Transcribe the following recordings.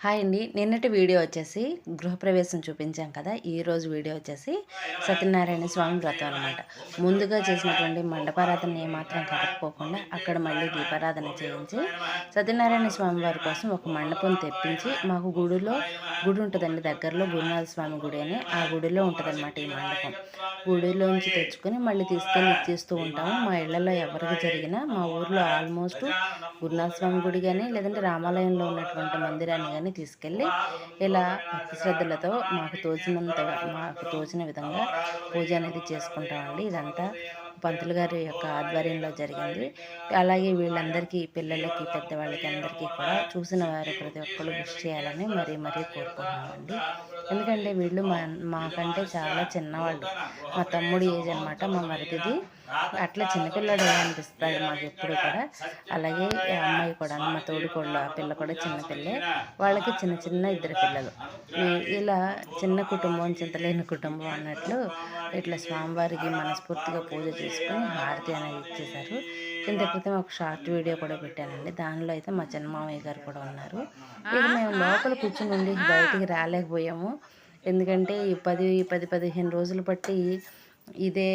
Hi అండి. నిన్నటి video వచ్చేసి గృహప్రవేశం చూపించాం కదా. ఈ రోజు వీడియో వచ్చేసి సత్యనారాయణ స్వామి వ్రతం అనమాట ముందుగా చేసినటువంటి మండపారాధన ఏమాత్రం కలపకోకుండా అక్కడ మళ్ళీ దీపారాధన చేయించి సత్యనారాయణ స్వామి వారి కోసం ఒక మండపం తెప్పించి మాకు గుడిలో గుడి ఉంటుందండి దగ్గరలో గురునాథ స్వామి గుడి అని. ఆ గుడిలో ఉంటుందన్నమాట ఈ మండపం. గుడిలోంచి తెచ్చుకొని మళ్ళీ తీసుకెళ్ళి ఇచ్చేస్తూ ఉంటాము. మా ఇళ్ళలో ఎవరికి జరిగినా మా ఊర్లో ఆల్మోస్ట్ గురునాథ స్వామి గుడి కానీ లేదంటే రామాలయంలో ఉన్నటువంటి మందిరాన్ని కానీ తీసుకెళ్ళి ఇలా భక్తి శ్రద్ధలతో మాకు తోచినంతగా మాకు తోచిన విధంగా పూజ అనేది చేసుకుంటామండి. ఇదంతా పంతులు గారి యొక్క ఆధ్వర్యంలో జరిగింది. అలాగే వీళ్ళందరికీ పిల్లలకి పెద్దవాళ్ళకి అందరికీ కూడా చూసిన వారు ప్రతి ఒక్కరు విష్ చేయాలని మరీ మరీ కోరుకుంటున్నామండి. ఎందుకంటే వీళ్ళు మా మాకంటే చాలా చిన్నవాళ్ళు. మా తమ్ముడు ఏజ్ అనమాట మా మరిదిది. అట్లా చిన్నపిల్లడు అనిపిస్తాడు మాకు ఎప్పుడు కూడా. అలాగే అమ్మాయి కూడా మా తోడుకోళ్ళు ఆ పిల్ల కూడా చిన్నపిల్లే వాళ్ళకి చిన్న చిన్న ఇద్దరు పిల్లలు. ఇలా చిన్న కుటుంబం చింతలేని కుటుంబం అన్నట్లు ఇట్లా స్వామివారికి మనస్ఫూర్తిగా పూజ చేసుకుని హారతి అనేది ఇచ్చేశారు. ఇంత ఒక షార్ట్ వీడియో కూడా పెట్టానండి. దానిలో అయితే మా చిన్నమామయ్య గారు కూడా ఉన్నారు. ఇక మేము లోపల కూర్చుని ఉండి బయటికి రాలేకపోయాము. ఎందుకంటే ఈ పది పది పదిహేను రోజులు బట్టి ఇదే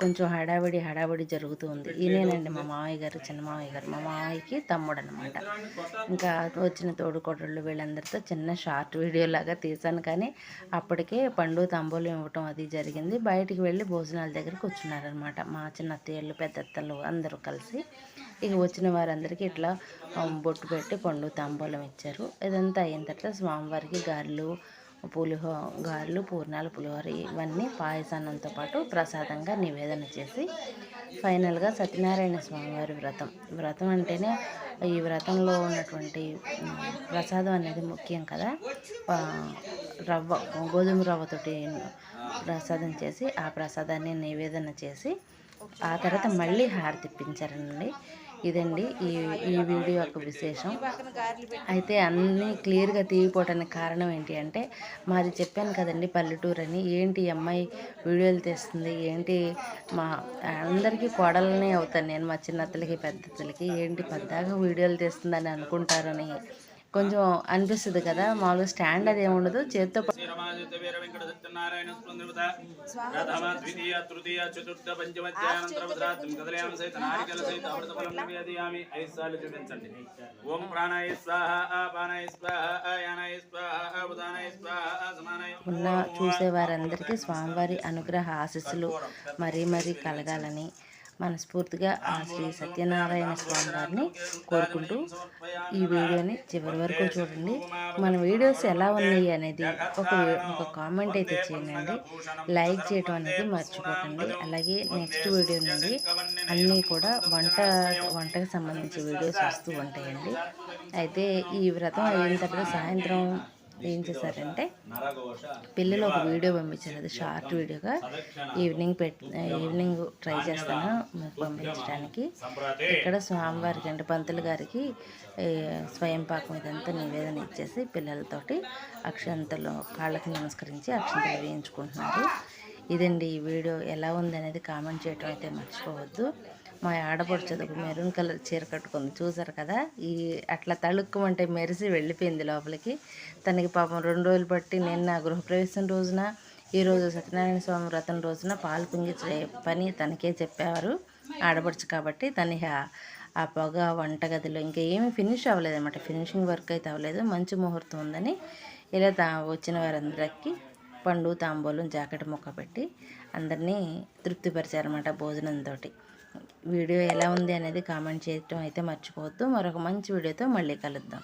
కొంచెం హడావిడి హడావిడి జరుగుతూ ఉంది. ఈయనండి మా మామయ్య గారు చిన్న మామయ్య గారు. మా మామయ్యకి తమ్ముడు అనమాట ఇంకా వచ్చిన తోడుకోడళ్ళు వీళ్ళందరితో చిన్న షార్ట్ వీడియో లాగా తీశాను. కానీ అప్పటికే పండు తంబోలు ఇవ్వటం అది జరిగింది. బయటికి వెళ్ళి భోజనాల దగ్గర కూర్చున్నారనమాట మా చిన్న అత్తయ్యలు పెద్ద అత్తలు అందరూ కలిసి. ఇక వచ్చిన వారందరికీ ఇట్లా బొట్టు పెట్టి పండు తాంబూలం ఇచ్చారు. ఇదంతా అయిన తర్వాత స్వామివారికి గారెలు పులిహో గారెలు పూర్ణాలు పులిహోర ఇవన్నీ పాయసాన్నంతో పాటు ప్రసాదంగా నివేదన చేసి ఫైనల్గా సత్యనారాయణ స్వామివారి వ్రతం. వ్రతం అంటేనే ఈ వ్రతంలో ఉన్నటువంటి ప్రసాదం అనేది ముఖ్యం కదా. రవ్వ గోధుమ రవ్వతోటి ప్రసాదం చేసి ఆ ప్రసాదాన్ని నివేదన చేసి ఆ తర్వాత మళ్ళీ హారతిప్పించారండి ఇదండి ఈ ఈ వీడియో యొక్క విశేషం. అయితే అన్నీ క్లియర్గా తీయపోవటానికి కారణం ఏంటి అంటే మాది చెప్పాను కదండి పల్లెటూరు అని ఏంటి అమ్మాయి వీడియోలు తెస్తుంది ఏంటి మా అందరికీ కోడలనే అవుతాను నేను మా చిన్నతలకి పెద్దతలకి ఏంటి పెద్దగా వీడియోలు తెస్తుందని అనుకుంటారని కొంచెం అనిపిస్తుంది కదా మామూలుగా స్టాండ్ అది ఏముండదు చేత్తో ఉన్న చూసేవారందరికీ స్వామివారి అనుగ్రహ ఆశస్సులు. మరీ మరీ కలగాలని మనస్ఫూర్తిగా ఆ శ్రీ సత్యనారాయణ స్వామి వారిని కోరుకుంటూ ఈ వీడియోని చివరి వరకు చూడండి. మన వీడియోస్ ఎలా ఉన్నాయి అనేది ఒక ఒక కామెంట్ అయితే చేయండి. లైక్ చేయడం అనేది మర్చిపోకండి. అలాగే నెక్స్ట్ వీడియో నుండి అన్నీ కూడా వంట వంటకు సంబంధించి వీడియోస్ వస్తూ ఉంటాయండి. అయితే ఈ వ్రతం అయిన తర్వాత సాయంత్రం ఏం చేశారంటే పిల్లలు ఒక వీడియో పంపించారు అది షార్ట్ వీడియోగా ఈవినింగ్ పెట్ ఈవినింగ్ ట్రై చేస్తాను మీకు పంపించడానికి. ఇక్కడ స్వామివారికి అంటే పంతులు గారికి స్వయం పాకం ఇదంతా నివేదన ఇచ్చేసి పిల్లలతోటి అక్షంతలు కాళ్ళకి నమస్కరించి అక్షంతలు వేయించుకుంటున్నారు. ఇదండి ఈ వీడియో ఎలా ఉంది అనేది కామెంట్ చేయటం అయితే మర్చిపోవద్దు. మా ఆడపడుచదుకు మెరూన్ కలర్ చీర కట్టుకుంది. చూసారు కదా? ఈ అట్లా తళుక్కుమంటే మెరిసి వెళ్ళిపోయింది లోపలికి. తనకి పాపం రెండు రోజులు బట్టి నిన్న గృహప్రవేశం రోజున ఈరోజు సత్యనారాయణ స్వామి వ్రతం రోజున పాలు పొంగించే పని తనకే చెప్పేవారు ఆడపడుచు కాబట్టి. తన ఆ పొగ వంటగదిలో ఇంకా ఏమీ ఫినిష్ అవ్వలేదు అనమాట ఫినిషింగ్ వర్క్ అయితే అవ్వలేదు. మంచి ముహూర్తం ఉందని ఇలా వచ్చిన వారందరికీ పండు తాంబూలం జాకెట్ ముక్క పెట్టి అందరినీ తృప్తిపరిచారన్నమాట భోజనంతో వీడియో ఎలా ఉంది అనేది కామెంట్ చేయటం అయితే మర్చిపోవద్దు. మరొక మంచి వీడియోతో మళ్ళీ కలుద్దాం.